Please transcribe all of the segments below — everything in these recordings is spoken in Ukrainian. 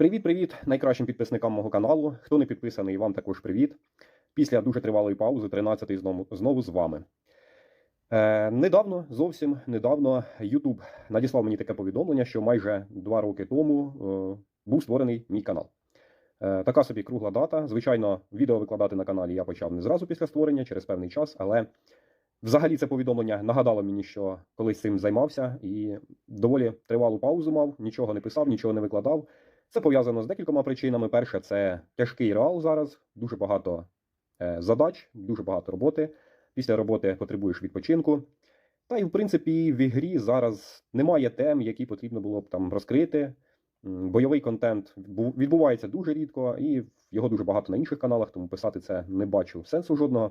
Привіт-привіт найкращим підписникам мого каналу. Хто не підписаний, вам також привіт. Після дуже тривалої паузи, 13-й знову, знову з вами. Е, недавно, зовсім недавно, YouTube надіслав мені таке повідомлення, що майже два роки тому е, був створений мій канал. Е, така собі кругла дата. Звичайно, відео викладати на каналі я почав не зразу після створення, через певний час, але взагалі це повідомлення нагадало мені, що колись цим займався і доволі тривалу паузу мав, нічого не писав, нічого не викладав. Це пов'язано з декількома причинами. Перше, це тяжкий реал зараз, дуже багато е, задач, дуже багато роботи. Після роботи потребуєш відпочинку. Та й в принципі в ігрі зараз немає тем, які потрібно було б там розкрити. Бойовий контент відбувається дуже рідко, і його дуже багато на інших каналах, тому писати це не бачу сенсу жодного.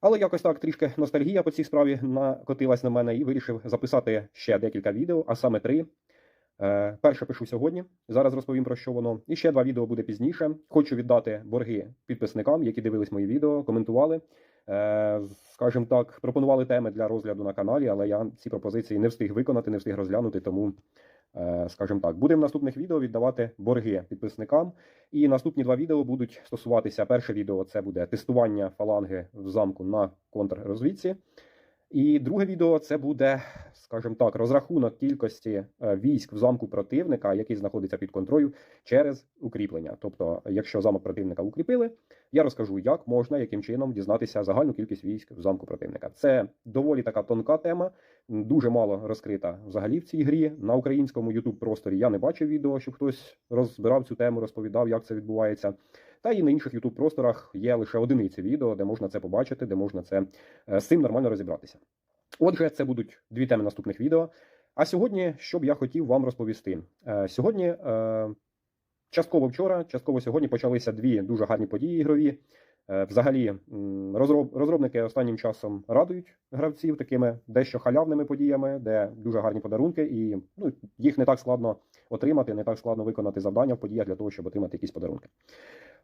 Але якось так трішки ностальгія по цій справі накотилась на мене і вирішив записати ще декілька відео, а саме три. Е, Перше пишу сьогодні. Зараз розповім про що воно. І ще два відео буде пізніше. Хочу віддати борги підписникам, які дивились мої відео, коментували. Е, Скажімо так, пропонували теми для розгляду на каналі, але я ці пропозиції не встиг виконати, не встиг розглянути. Тому, е, скажімо так, будемо в наступних відео віддавати борги підписникам. І наступні два відео будуть стосуватися. Перше відео це буде тестування фаланги в замку на контррозвідці. І друге відео це буде, скажімо так, розрахунок кількості е, військ в замку противника, який знаходиться під контролю через укріплення. Тобто, якщо замок противника укріпили, я розкажу, як можна, яким чином дізнатися загальну кількість військ в замку противника. Це доволі така тонка тема, дуже мало розкрита взагалі в цій грі. На українському youtube просторі я не бачив відео, щоб хтось розбирав цю тему, розповідав, як це відбувається. Та і на інших youtube просторах є лише одиниці відео, де можна це побачити, де можна це е, з цим нормально розібратися. Отже, це будуть дві теми наступних відео. А сьогодні, що б я хотів вам розповісти? Е, Сьогодні, е, частково вчора, частково сьогодні почалися дві дуже гарні події ігрові. Взагалі, розробники останнім часом радують гравців такими дещо халявними подіями, де дуже гарні подарунки, і ну, їх не так складно отримати, не так складно виконати завдання в подіях для того, щоб отримати якісь подарунки.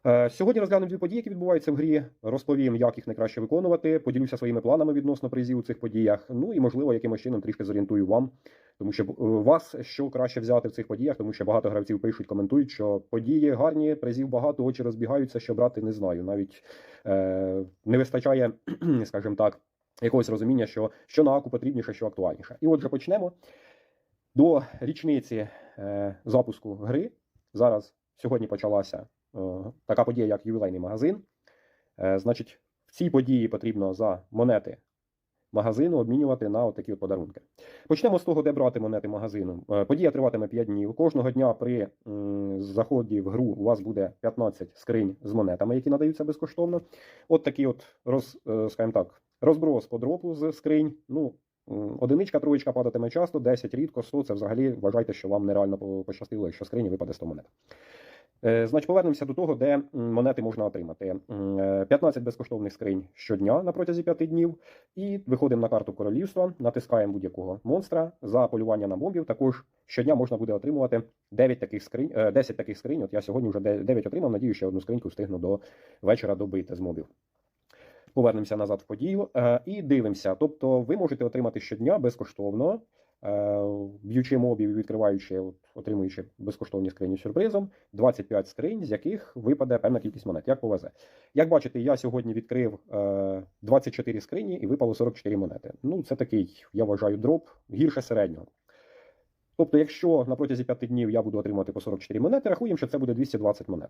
Е, Сьогодні розглянемо дві події, які відбуваються в грі. Розповім, як їх найкраще виконувати. Поділюся своїми планами відносно призів у цих подіях. Ну і можливо, якимось чином трішки зорієнтую вам, тому що е, вас що краще взяти в цих подіях, тому що багато гравців пишуть, коментують, що події гарні, призів багато, очі розбігаються, що брати не знаю. Навіть е, не вистачає, скажімо так, якогось розуміння, що, що на аку потрібніше, що актуальніше. І отже, почнемо до річниці е, запуску гри. Зараз сьогодні почалася така подія, як ювілейний магазин. Е, Значить, в цій події потрібно за монети магазину обмінювати на такі от подарунки. Почнемо з того, де брати монети магазину. Е, Подія триватиме 5 днів. Кожного дня при заході в гру у вас буде 15 скринь з монетами, які надаються безкоштовно. От такий от роз, е, скажімо так, розброс по дропу з скринь. Ну, одиничка, троєчка падатиме часто, 10 рідко, 100 це взагалі вважайте, що вам нереально пощастило, якщо скрині випаде 100 монет. Е, Значить, повернемося до того, де монети можна отримати. Е, 15 безкоштовних скринь щодня на протязі 5 днів. І виходимо на карту королівства, натискаємо будь-якого монстра за полювання на мобів. Також щодня можна буде отримувати 9 таких скринь, е, 10 таких скринь. От я сьогодні вже 9 отримав. Надію, що одну скриньку встигну до вечора добити з мобів. Повернемося назад в подію е, і дивимося. Тобто, ви можете отримати щодня безкоштовно, е, б'ючи мобів відкриваючи, от, отримуючи безкоштовні скрині сюрпризом, 25 скринь, з яких випаде певна кількість монет, як повезе. Як бачите, я сьогодні відкрив е, 24 скрині і випало 44 монети. Ну, це такий, я вважаю, дроп гірше середнього. Тобто, якщо на протязі 5 днів я буду отримувати по 44 монети, рахуємо, що це буде 220 монет.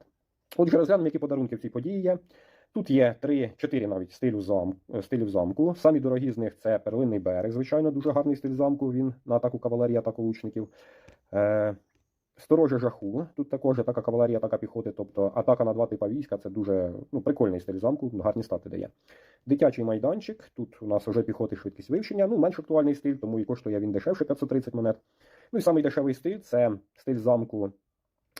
Отже, розглянемо, які подарунки в цій події є. Тут є 3-4 навіть стилю зам, стилів замку. Самі дорогі з них це перлинний берег, звичайно, дуже гарний стиль замку. Він на атаку кавалерії, атаку лучників. Е, Сторожа жаху. Тут також атака кавалерії, атака піхоти, тобто атака на два типа війська це дуже ну, прикольний стиль замку, гарні стати дає. Дитячий майданчик. Тут у нас вже піхоти швидкість вивчення. Ну, менш актуальний стиль, тому і коштує він дешевше 530 монет. Ну і самий дешевий стиль це стиль замку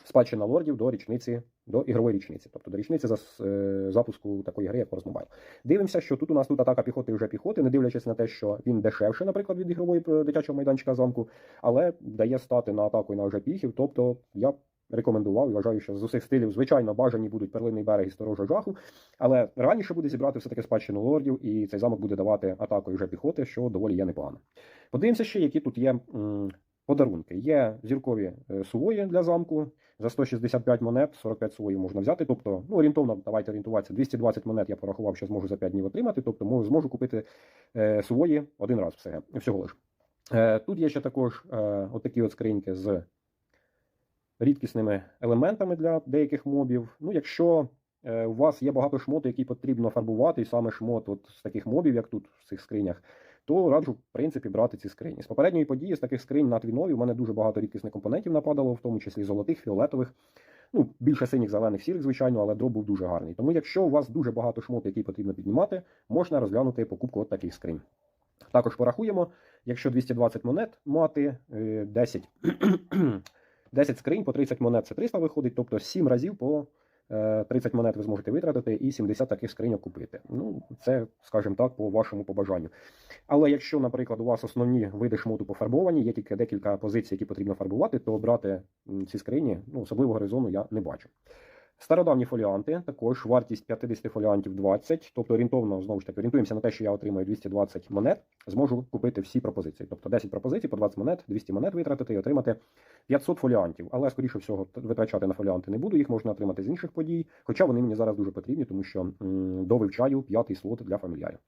спадщина лордів до річниці, до ігрової річниці, тобто до річниці зас- е, запуску такої гри, як Force Mobile. Дивимося, що тут у нас тут атака піхоти вже піхоти, не дивлячись на те, що він дешевше, наприклад, від ігрової е, дитячого майданчика замку, але дає стати на атаку і на вже піхів. Тобто я рекомендував і вважаю, що з усіх стилів, звичайно, бажані будуть перлинний берег і сторожа жаху, але реальніше буде зібрати все-таки спадщину лордів, і цей замок буде давати атаку і вже піхоти, що доволі є непогано. Подивимося ще, які тут є м, подарунки. Є зіркові е, сувої для замку. За 165 монет 45 сувоїв можна взяти. Тобто, ну, орієнтовно, давайте орієнтуватися, 220 монет я порахував, що зможу за 5 днів отримати. Тобто можу, зможу купити е, сувої один раз все, всього лиш. Е, тут є ще також отакі от скриньки з рідкісними елементами для деяких мобів. Ну, якщо у вас є багато шмоту, які потрібно фарбувати, і саме шмот от з таких мобів, як тут в цих скринях, то раджу, в принципі, брати ці скрині. З попередньої події, з таких скринь на твінові, у мене дуже багато рідкісних компонентів нападало, в тому числі золотих, фіолетових. Ну, більше синіх, зелених, сірих, звичайно, але дроп був дуже гарний. Тому, якщо у вас дуже багато шмоту, який потрібно піднімати, можна розглянути покупку от таких скринь. Також порахуємо, якщо 220 монет мати, е, 10, 10 скринь по 30 монет це 300 виходить, тобто 7 разів по 30 монет ви зможете витратити і 70 таких скриньок купити. Ну, це, скажімо так, по вашому побажанню. Але якщо, наприклад, у вас основні види шмоту пофарбовані, є тільки декілька позицій, які потрібно фарбувати, то брати ці скрині, ну, особливого резону я не бачу. Стародавні фоліанти, також вартість 50 фоліантів 20, тобто орієнтовно, знову ж таки, орієнтуємося на те, що я отримаю 220 монет, зможу купити всі пропозиції. Тобто 10 пропозицій по 20 монет, 200 монет витратити і отримати 500 фоліантів. Але, скоріше всього, витрачати на фоліанти не буду, їх можна отримати з інших подій, хоча вони мені зараз дуже потрібні, тому що м, довивчаю п'ятий слот для фамільярів.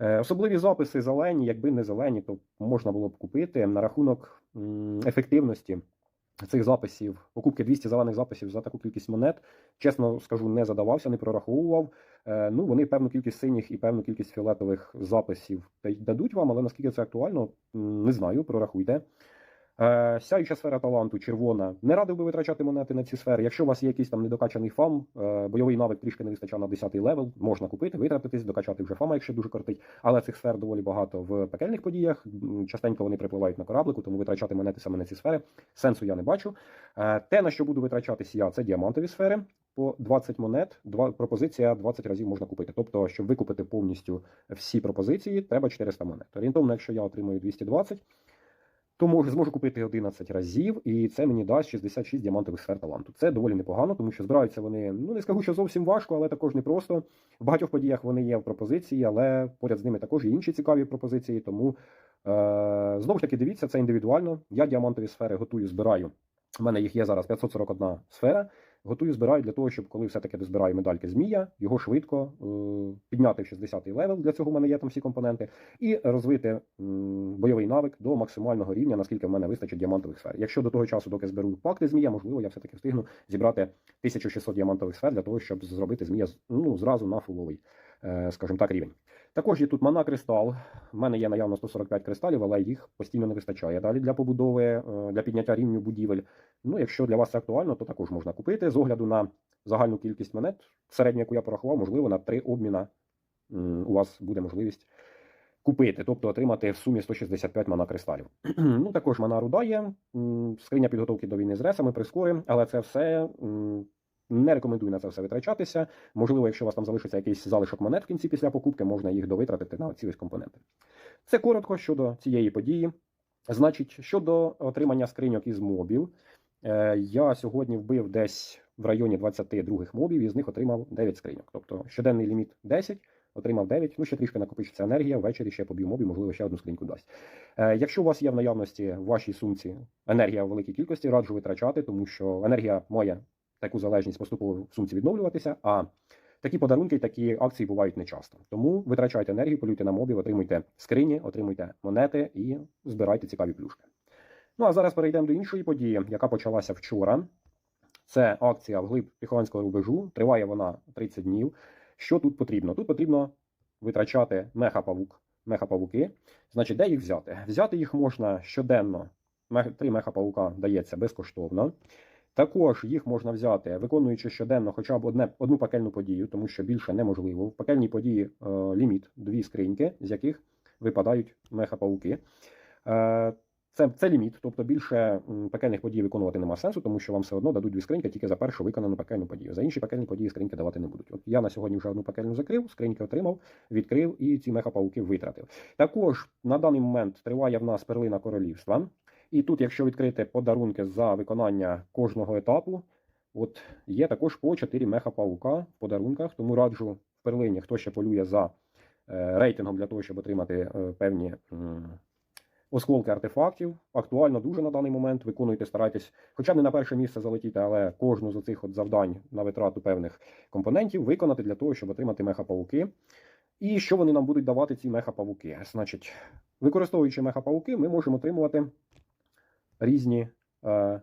Е, Особливі записи зелені, якби не зелені, то можна було б купити на рахунок ефективності цих записів, покупки 200 зелених записів за таку кількість монет. Чесно скажу, не задавався, не прораховував. Е, Ну, вони певну кількість синіх і певну кількість фіолетових записів дадуть вам, але наскільки це актуально, не знаю, прорахуйте. Е, Сяюча сфера таланту, червона. Не радив би витрачати монети на ці сфери. Якщо у вас є якийсь там недокачаний фам, е, бойовий навик трішки не вистачає на 10 левел, можна купити, витратитись, докачати вже фама, якщо дуже кортить. Але цих сфер доволі багато в пекельних подіях. Частенько вони припливають на кораблику, тому витрачати монети саме на ці сфери сенсу я не бачу. Е, Те, на що буду витрачатись я, це діамантові сфери. По 20 монет, два пропозиція 20 разів можна купити. Тобто, щоб викупити повністю всі пропозиції, треба 400 монет. Орієнтовно, якщо я отримую 220, то можу, зможу купити 11 разів, і це мені дасть 66 діамантових сфер таланту. Це доволі непогано, тому що збираються вони, ну не скажу, що зовсім важко, але також непросто. В багатьох подіях вони є в пропозиції, але поряд з ними також є інші цікаві пропозиції. Тому е, знову ж таки дивіться, це індивідуально. Я діамантові сфери готую, збираю. У мене їх є зараз 541 сфера. Готую, збираю для того, щоб коли все-таки дозбираю медальки змія, його швидко е, підняти в 60-й левел. Для цього в мене є там всі компоненти, і розвити м, бойовий навик до максимального рівня, наскільки в мене вистачить діамантових сфер. Якщо до того часу, доки зберу пакти змія, можливо, я все-таки встигну зібрати 1600 діамантових сфер для того, щоб зробити змія ну, зразу на фуловий, е, скажімо так, рівень. Також є тут мана кристал. У мене є наявно 145 кристалів, але їх постійно не вистачає. Далі для побудови, е, для підняття рівню будівель. Ну, якщо для вас це актуально, то також можна купити. З огляду на загальну кількість монет, середню, яку я порахував, можливо, на три обміна у вас буде можливість купити, тобто отримати в сумі 165 мана кристалів. ну, також мана руда є, скриня підготовки до війни з ресами, прискори, але це все. Не рекомендую на це все витрачатися. Можливо, якщо у вас там залишиться якийсь залишок монет в кінці після покупки, можна їх довитратити на ці ось компоненти. Це коротко щодо цієї події. Значить, щодо отримання скриньок із мобів, я сьогодні вбив десь в районі 22 мобів, і з них отримав 9 скриньок. Тобто щоденний ліміт 10, отримав 9, ну ще трішки накопичиться енергія, ввечері ще поб'ю мобів, можливо, ще одну скриньку дасть. Е, Якщо у вас є в наявності в вашій сумці енергія в великій кількості, раджу витрачати, тому що енергія має таку залежність поступово в сумці відновлюватися. а Такі подарунки, такі акції бувають нечасто. Тому витрачайте енергію, полюйте на мобів, отримуйте скрині, отримуйте монети і збирайте цікаві плюшки. Ну а зараз перейдемо до іншої події, яка почалася вчора. Це акція вглиб Піхованського рубежу. Триває вона 30 днів. Що тут потрібно? Тут потрібно витрачати меха-павук, меха-павуки. Значить, де їх взяти? Взяти їх можна щоденно. Три меха-павука дається безкоштовно. Також їх можна взяти, виконуючи щоденно хоча б одне, одну пекельну подію, тому що більше неможливо. В пекельній події е, ліміт дві скриньки, з яких випадають меха-пауки. Е, це, це ліміт, тобто більше пекельних подій виконувати нема сенсу, тому що вам все одно дадуть дві скриньки тільки за першу виконану пекельну подію. За інші пекельні події скриньки давати не будуть. От я на сьогодні вже одну пекельну закрив, скриньки отримав, відкрив і ці меха-пауки витратив. Також на даний момент триває в нас перлина королівства. І тут, якщо відкрити подарунки за виконання кожного етапу, от є також по 4 меха-паука в подарунках, тому раджу в перлині, хто ще полює за е, рейтингом для того, щоб отримати е, певні осколки артефактів. Актуально дуже на даний момент. Виконуйте, старайтесь, хоча не на перше місце залетіти, але кожну з цих завдань на витрату певних компонентів виконати для того, щоб отримати меха-павуки. І що вони нам будуть давати, ці меха-павуки? Значить, використовуючи меха-павуки, ми можемо отримувати різні е,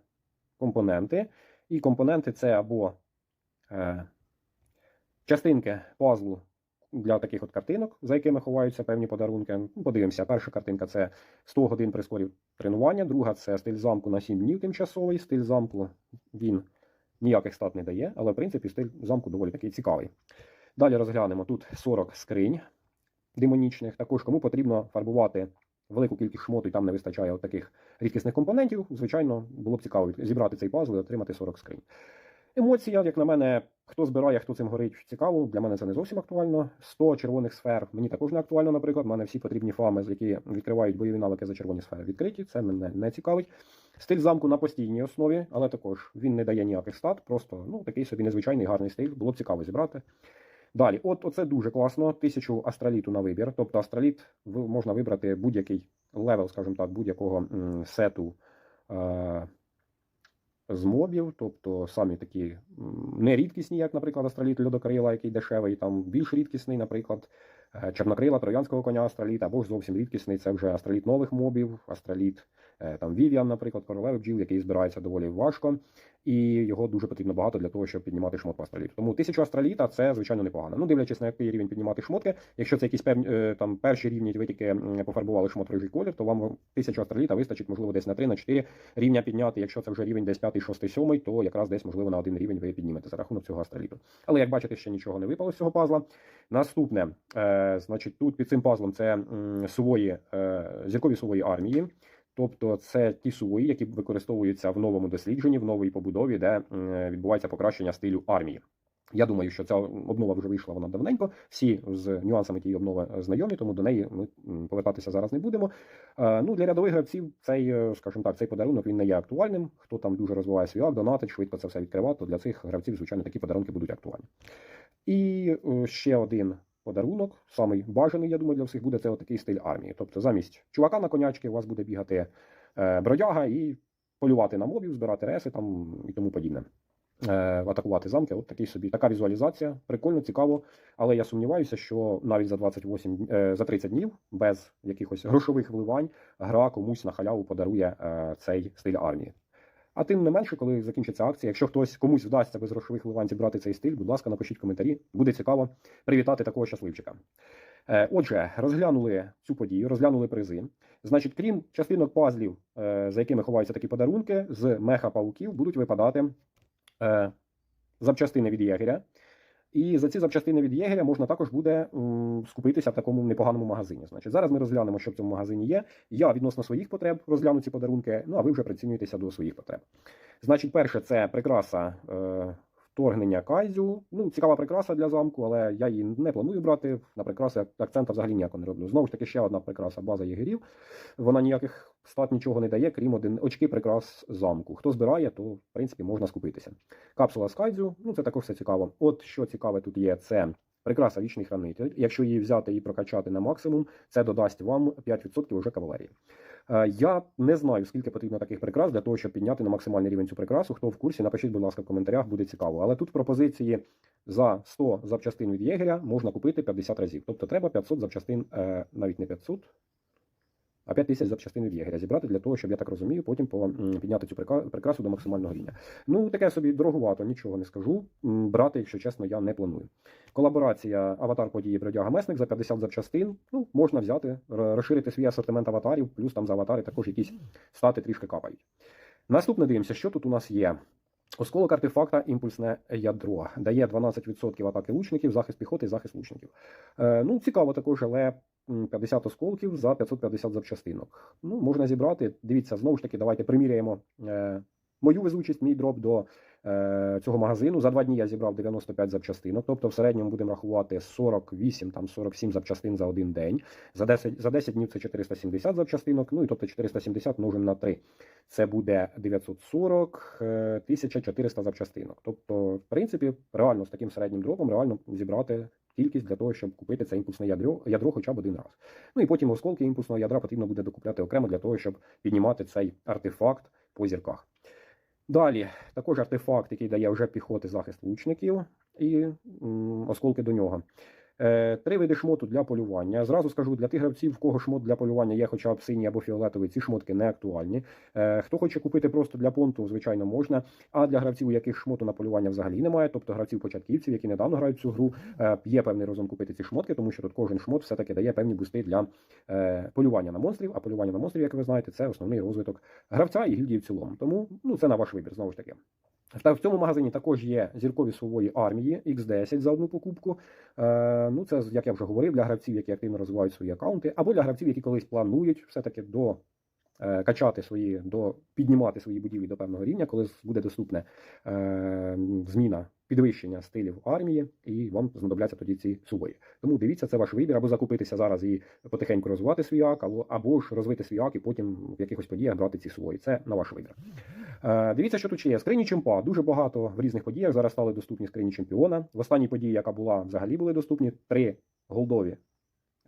компоненти. І компоненти це або е, частинки пазлу для таких от картинок, за якими ховаються певні подарунки. Ну, Подивимося, перша картинка це 100 годин прискорів тренування, друга це стиль замку на 7 днів тимчасовий. Стиль замку він ніяких стат не дає, але в принципі стиль замку доволі такий цікавий. Далі розглянемо тут 40 скринь демонічних. Також кому потрібно фарбувати велику кількість шмоту, і там не вистачає от таких рідкісних компонентів. Звичайно, було б цікаво зібрати цей пазл і отримати 40 скринь. Емоція, як на мене, хто збирає, хто цим горить, цікаво. Для мене це не зовсім актуально. 100 червоних сфер мені також не актуально, наприклад. У мене всі потрібні фами, які відкривають бойові навики за червоні сфери відкриті. Це мене не цікавить. Стиль замку на постійній основі, але також він не дає ніяких стат. Просто ну такий собі незвичайний гарний стиль. Було б цікаво зібрати. Далі, от оце дуже класно. Тисячу астраліту на вибір. Тобто астраліт можна вибрати будь-який левел, скажімо так, будь-якого сету. З мобів, тобто самі такі не рідкісні, як, наприклад, астраліт льодокрила, який дешевий, там більш рідкісний, наприклад, е, чорнокрила, троянського коня астраліт, або ж зовсім рідкісний, це вже астраліт нових мобів, астраліт там Вівіан, наприклад, королеви бджіл, який збирається доволі важко, і його дуже потрібно багато для того, щоб піднімати шмот по астраліту. Тому тисячу астраліта це звичайно непогано. Ну, дивлячись на який рівень піднімати шмотки. Якщо це якісь певні е, там перші рівні, ви тільки пофарбували шмот в рижий колір, то вам тисячу астраліта вистачить, можливо, десь на 3 на 4 рівня підняти. Якщо це вже рівень десь 5, 6, 7, то якраз десь можливо на один рівень ви піднімете за рахунок цього астраліту. Але як бачите, ще нічого не випало з цього пазла. Наступне, е, значить, тут під цим пазлом це сувої, е, зіркові сувої армії. Тобто це ті сувої, які використовуються в новому дослідженні, в новій побудові, де відбувається покращення стилю армії. Я думаю, що ця обнова вже вийшла вона давненько. Всі з нюансами тієї обнови е, знайомі, тому до неї ми повертатися зараз не будемо. Е, Ну, для рядових гравців цей, е, скажімо так, цей подарунок він не є актуальним. Хто там дуже розвиває свій акт, донатить, швидко це все відкривати, то для цих гравців, звичайно, такі подарунки будуть актуальні. І ще один подарунок, самий бажаний, я думаю, для всіх буде це отакий стиль армії. Тобто, замість чувака на конячки у вас буде бігати е, бродяга і полювати на мобів, збирати реси там і тому подібне. Е, атакувати замки. От такий собі така візуалізація. Прикольно, цікаво. Але я сумніваюся, що навіть за 28, е, за 30 днів без якихось грошових вливань гра комусь на халяву подарує цей стиль армії. А тим не менше, коли закінчиться акція, якщо хтось комусь вдасться без грошових вливань зібрати цей стиль, будь ласка, напишіть коментарі. Буде цікаво привітати такого щасливчика. Е, Отже, розглянули цю подію, розглянули призи. Значить, крім частинок пазлів, е, за якими ховаються такі подарунки, з меха пауків будуть випадати е, запчастини від єгеря. І за ці запчастини від єгеря можна також буде скупитися в такому непоганому магазині. Значить, зараз ми розглянемо, що в цьому магазині є. Я відносно своїх потреб розгляну ці подарунки, ну а ви вже прицінюєтеся до своїх потреб. Значить, перше, це прикраса е, вторгнення Кайзю. Ну, цікава прикраса для замку, але я її не планую брати. На прикраси акцента взагалі ніякого не роблю. Знову ж таки, ще одна прикраса база єгерів. Вона ніяких стат нічого не дає, крім один очки прикрас замку. Хто збирає, то в принципі можна скупитися. Капсула з Кайдзю, ну це також все цікаво. От що цікаве тут є, це прикраса вічний хранитель. Якщо її взяти і прокачати на максимум, це додасть вам 5% уже кавалерії. Е, Я не знаю, скільки потрібно таких прикрас для того, щоб підняти на максимальний рівень цю прикрасу. Хто в курсі, напишіть, будь ласка, в коментарях, буде цікаво. Але тут пропозиції за 100 запчастин від єгеря можна купити 50 разів. Тобто треба 500 запчастин, е, навіть не 500, а 5 тисяч запчастин від єгеря зібрати для того, щоб я так розумію, потім підняти цю прикрасу до максимального рівня. Ну, таке собі дороговато, нічого не скажу. Брати, якщо чесно, я не планую. Колаборація аватар події бродяга месник за 50 запчастин. Ну, можна взяти, розширити свій асортимент аватарів, плюс там за аватари також якісь стати трішки капають. Наступне дивимося, що тут у нас є. Осколок артефакта імпульсне ядро дає 12% атаки лучників, захист піхоти захист лучників. Е, ну, цікаво також, але 50 осколків за 550 запчастинок. Ну, можна зібрати. Дивіться, знову ж таки, давайте приміряємо е, мою везучість, мій дроп до е, цього магазину. За два дні я зібрав 95 запчастинок, тобто в середньому будемо рахувати 48, там 47 запчастин за один день. За 10, за 10 днів це 470 запчастинок, ну і тобто 470 множимо на 3. Це буде 940, е, 1400 запчастинок. Тобто, в принципі, реально з таким середнім дропом реально зібрати кількість для того, щоб купити це імпульсне ядро, ядро хоча б один раз. Ну і потім осколки імпульсного ядра потрібно буде докупляти окремо для того, щоб піднімати цей артефакт по зірках. Далі, також артефакт, який дає вже піхоти захист лучників і м, осколки до нього. Е, Три види шмоту для полювання. Зразу скажу для тих гравців, в кого шмот для полювання є хоча б синій або фіолетовий, ці шмотки не актуальні. Е, Хто хоче купити просто для понту, звичайно, можна. А для гравців, у яких шмоту на полювання взагалі немає, тобто гравців-початківців, які недавно грають цю гру, е, є певний розум купити ці шмотки, тому що тут кожен шмот все-таки дає певні бусти для полювання на монстрів. А полювання на монстрів, як ви знаєте, це основний розвиток гравця і гільдії в цілому. Тому ну це на ваш вибір, знову ж таки. В цьому магазині також є зіркові свової армії X10 за одну покупку. Е, ну, це, як я вже говорив, для гравців, які активно розвивають свої аккаунти, або для гравців, які колись планують все-таки до е, качати свої, до піднімати свої будівлі до певного рівня, коли буде доступна е, зміна підвищення стилів армії, і вам знадобляться тоді ці сувої. Тому дивіться, це ваш вибір, або закупитися зараз і потихеньку розвивати свій ак, або, ж розвити свій ак і потім в якихось подіях брати ці сувої. Це на ваш вибір. Е, Дивіться, що тут ще є. Скрині чемпа. Дуже багато в різних подіях. Зараз стали доступні скрині чемпіона. В останній події, яка була, взагалі були доступні три голдові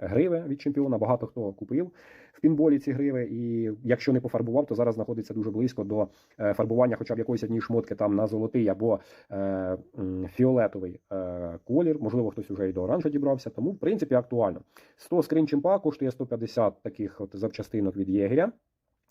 гриви від чемпіона. Багато хто купив в пінболі ці гриви. І якщо не пофарбував, то зараз знаходиться дуже близько до е, фарбування хоча б якоїсь однієї шмотки там на золотий або е, фіолетовий е, колір. Можливо, хтось вже і до оранжа дібрався. Тому, в принципі, актуально. 100 скрин чемпа коштує 150 таких от запчастинок від єгеря.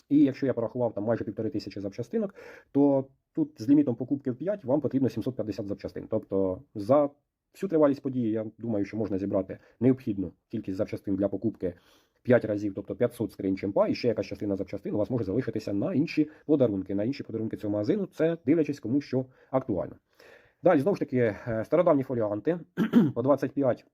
І якщо я порахував там майже півтори тисячі запчастинок, то тут з лімітом покупки в 5 вам потрібно 750 запчастин. Тобто за всю тривалість події, я думаю, що можна зібрати необхідну кількість запчастин для покупки 5 разів, тобто 500 скринь чемпа, і ще якась частина запчастин у вас може залишитися на інші подарунки, на інші подарунки цього магазину. Це дивлячись, кому що актуально. Далі, знову ж таки, е, стародавні фоліанти по 25 е,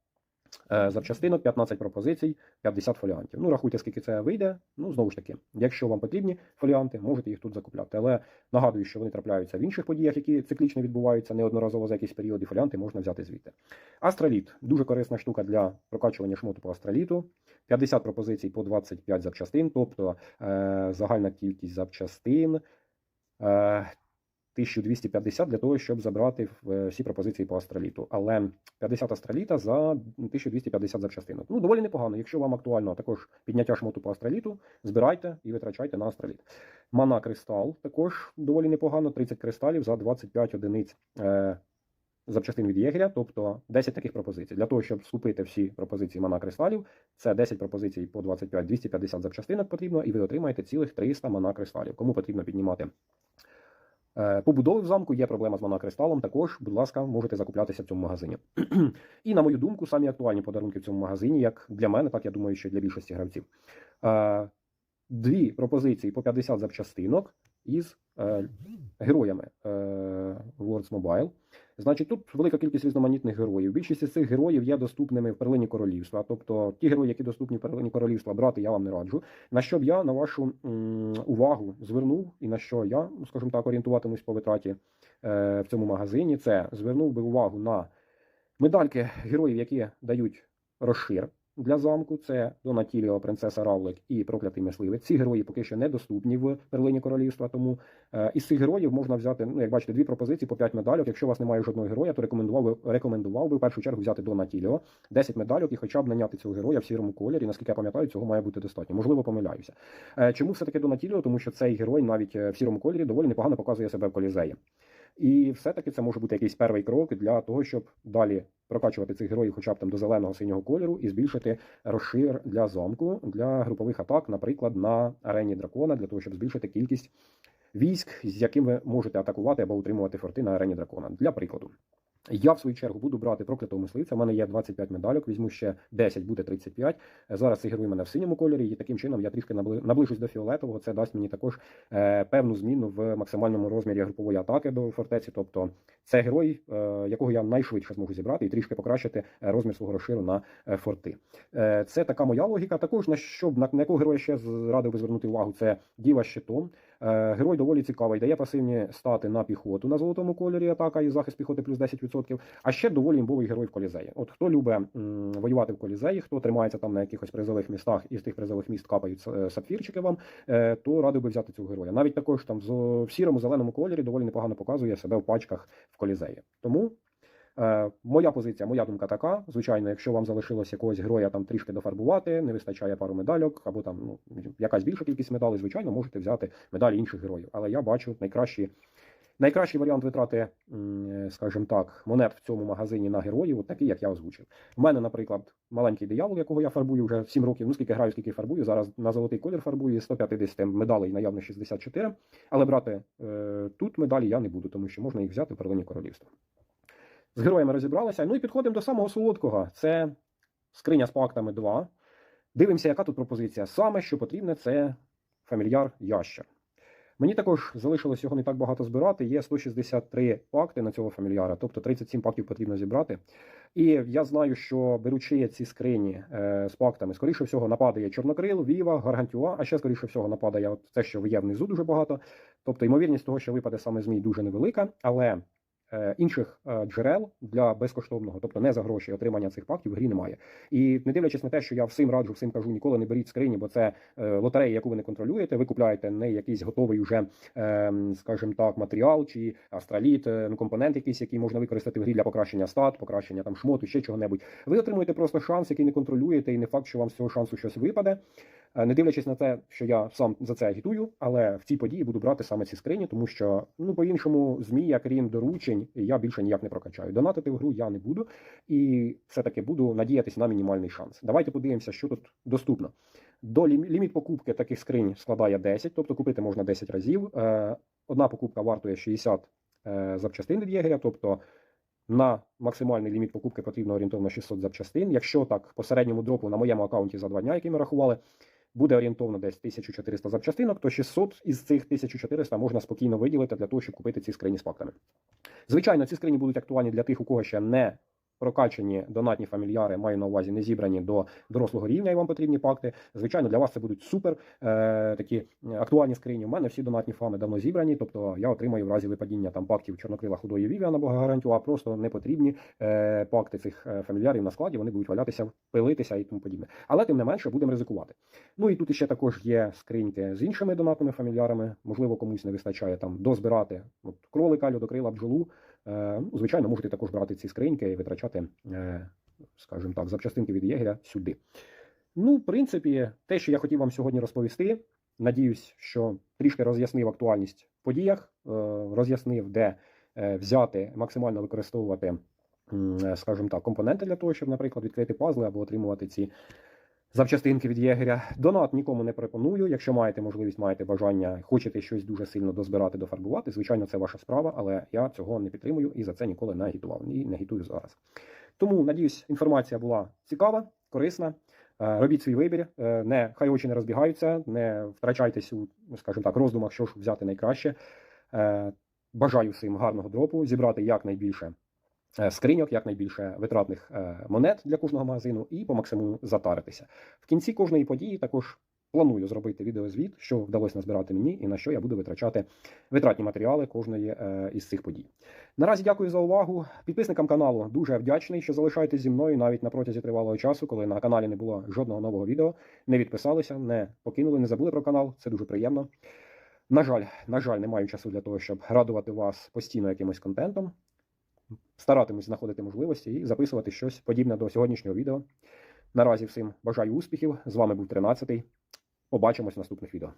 запчастинок, 15 пропозицій, 50 фоліантів. Ну, рахуйте, скільки це вийде. Ну, знову ж таки, якщо вам потрібні фоліанти, можете їх тут закупляти. Але нагадую, що вони трапляються в інших подіях, які циклічно відбуваються неодноразово за якийсь період, і фоліанти можна взяти звідти. Астраліт дуже корисна штука для прокачування шмоту по астраліту. 50 пропозицій по 25 запчастин, тобто е, загальна кількість запчастин. Е, 1250 для того, щоб забрати е, всі пропозиції по астраліту. Але 50 астраліта за 1250 запчастинок. Ну, доволі непогано. Якщо вам актуально також підняття шмоту по астраліту, збирайте і витрачайте на астраліт. Мана кристал також доволі непогано. 30 кристалів за 25 одиниць. Е, Запчастин від єгеря, тобто 10 таких пропозицій. Для того, щоб скупити всі пропозиції мана кристалів, це 10 пропозицій по 25, 250 запчастинок потрібно, і ви отримаєте цілих 300 мана кристалів. Кому потрібно піднімати Побудови в замку є проблема з монокристалом. Також, будь ласка, можете закуплятися в цьому магазині. І на мою думку, самі актуальні подарунки в цьому магазині, як для мене, так я думаю, що для більшості гравців. Е, Дві пропозиції по 50 запчастинок із е, героями е, Worlds Mobile. Значить, тут велика кількість різноманітних героїв. Більшість із цих героїв є доступними в перлині королівства. Тобто ті герої, які доступні в перлині королівства, брати я вам не раджу. На що б я на вашу увагу звернув, і на що я, скажімо так, орієнтуватимусь по витраті е, в цьому магазині, це звернув би увагу на медальки героїв, які дають розшир для замку. Це Донатіліо, принцеса Равлик і проклятий мисливець. Ці герої поки що недоступні в перлині королівства. Тому е, із цих героїв можна взяти, ну як бачите, дві пропозиції по 5 медальок. Якщо у вас немає жодного героя, то рекомендував би рекомендував би в першу чергу взяти Донатіліо, 10 медальок і хоча б наняти цього героя в сірому кольорі. Наскільки я пам'ятаю, цього має бути достатньо. Можливо, помиляюся. Е, чому все таки Донатіліо? Тому що цей герой навіть е, в сірому кольорі доволі непогано показує себе в колізеї. І все-таки це може бути якийсь перший крок для того, щоб далі прокачувати цих героїв, хоча б там до зеленого синього кольору, і збільшити розшир для замку для групових атак, наприклад, на арені дракона, для того, щоб збільшити кількість військ, з якими ви можете атакувати або утримувати форти на арені дракона. Для прикладу. Я, в свою чергу, буду брати проклятого мисливця. У мене є 25 медальок, візьму ще 10, буде 35. Е, Зараз цей герой у мене в синьому кольорі, і таким чином я трішки набли- наближусь до фіолетового. Це дасть мені також е, певну зміну в максимальному розмірі групової атаки до фортеці. Тобто це герой, е, якого я найшвидше зможу зібрати і трішки покращити е, розмір свого розширу на форти. Це така моя логіка. Також на що на, якого героя ще з- радив би звернути увагу, це діва щитом. Е, Герой доволі цікавий, дає пасивні стати на піхоту на золотому кольорі, атака і захист піхоти плюс 10%. А ще доволі імбовий герой в колізеї. От хто любить воювати в колізеї, хто тримається там на якихось призових містах і з тих призових міст капають е, сапфірчики вам, е, то радив би взяти цього героя. Навіть також там в сірому зеленому кольорі доволі непогано показує себе в пачках в колізеї. Тому. Е, моя позиція, моя думка така. Звичайно, якщо вам залишилось якогось героя там трішки дофарбувати, не вистачає пару медальок, або там ну якась більша кількість медалей, звичайно, можете взяти медалі інших героїв. Але я бачу найкращі, найкращий варіант витрати, скажімо так, монет в цьому магазині на героїв, такий, як я озвучив. У мене, наприклад, маленький диявол, якого я фарбую вже 7 років. Ну скільки граю, скільки фарбую. Зараз на золотий колір фарбую 150 медалей, наявно 64. Але брати е, тут медалі я не буду, тому що можна їх взяти в перлині королівства. З героями розібралися. Ну і підходимо до самого солодкого. Це скриня з пактами 2. Дивимося, яка тут пропозиція. Саме, що потрібне, це фамільяр ящер. Мені також залишилось його не так багато збирати. Є 163 пакти на цього фамільяра, тобто 37 пактів потрібно зібрати. І я знаю, що беручи ці скрині е, з пактами, скоріше всього, нападає Чорнокрил, Віва, Гаргантюа, а ще скоріше всього нападає от те, що є внизу дуже багато. Тобто, ймовірність того, що випаде саме змій, дуже невелика, але інших е, джерел для безкоштовного, тобто не за гроші отримання цих пактів в грі немає. І не дивлячись на те, що я всім раджу, всім кажу, ніколи не беріть скрині, бо це е, лотерея, яку ви не контролюєте. Ви купляєте не якийсь готовий уже, е, скажімо так, матеріал чи астраліт, е, ну, компонент якийсь, який можна використати в грі для покращення стат, покращення там шмоту, ще чого-небудь. Ви отримуєте просто шанс, який не контролюєте, і не факт, що вам з цього шансу щось випаде. Е, Не дивлячись на те, що я сам за це агітую, але в цій події буду брати саме ці скрині, тому що ну по-іншому змія, крім доручень, я більше ніяк не прокачаю. Донатити в гру я не буду, і все-таки буду надіятися на мінімальний шанс. Давайте подивимося, що тут доступно. До лім- ліміт покупки таких скринь складає 10, тобто купити можна 10 разів. Е, Одна покупка вартує 60 е, запчастин від єгеря, тобто на максимальний ліміт покупки потрібно орієнтовно 600 запчастин. Якщо так по середньому дропу на моєму аккаунті за два дня, який ми рахували, буде орієнтовно десь 1400 запчастинок, то 600 із цих 1400 можна спокійно виділити для того, щоб купити ці скрині з пактами. Звичайно, ці скрині будуть актуальні для тих, у кого ще не прокачані донатні фамільяри, маю на увазі не зібрані до дорослого рівня, і вам потрібні пакти. Звичайно, для вас це будуть супер е, такі актуальні скрині. У мене всі донатні фами давно зібрані, тобто я отримаю в разі випадіння там пактів чорнокрила худої Вівіана або гарантію, а просто не потрібні е, пакти цих е, фамільярів на складі, вони будуть валятися, пилитися і тому подібне. Але тим не менше будемо ризикувати. Ну і тут ще також є скриньки з іншими донатними фамільярами. Можливо, комусь не вистачає там дозбирати от, кролика, льодокрила, бджолу. Е, ну, звичайно, можете також брати ці скриньки і витрачати, е, скажімо так, запчастинки від єгеря сюди. Ну, в принципі, те, що я хотів вам сьогодні розповісти. Надіюсь, що трішки роз'яснив актуальність в подіях, е, роз'яснив, де взяти, максимально використовувати, скажімо так, компоненти для того, щоб, наприклад, відкрити пазли або отримувати ці запчастинки від єгеря. Донат нікому не пропоную. Якщо маєте можливість, маєте бажання, хочете щось дуже сильно дозбирати, дофарбувати, звичайно, це ваша справа, але я цього не підтримую і за це ніколи не агітував. І не агітую зараз. Тому, надіюсь, інформація була цікава, корисна. Е, Робіть свій вибір, е, не хай очі не розбігаються, не втрачайтесь у, скажімо так, роздумах, що ж взяти найкраще. Е, Бажаю всім гарного дропу, зібрати якнайбільше скриньок, якнайбільше витратних е, монет для кожного магазину і по максимуму затаритися. В кінці кожної події також планую зробити відеозвіт, що вдалося назбирати мені і на що я буду витрачати витратні матеріали кожної е, із цих подій. Наразі дякую за увагу. Підписникам каналу дуже вдячний, що залишаєтесь зі мною навіть на протязі тривалого часу, коли на каналі не було жодного нового відео. Не відписалися, не покинули, не забули про канал. Це дуже приємно. На жаль, на жаль, не маю часу для того, щоб радувати вас постійно якимось контентом. Старатимусь знаходити можливості і записувати щось подібне до сьогоднішнього відео. Наразі всім бажаю успіхів. З вами був 13-й. Побачимось в наступних відео.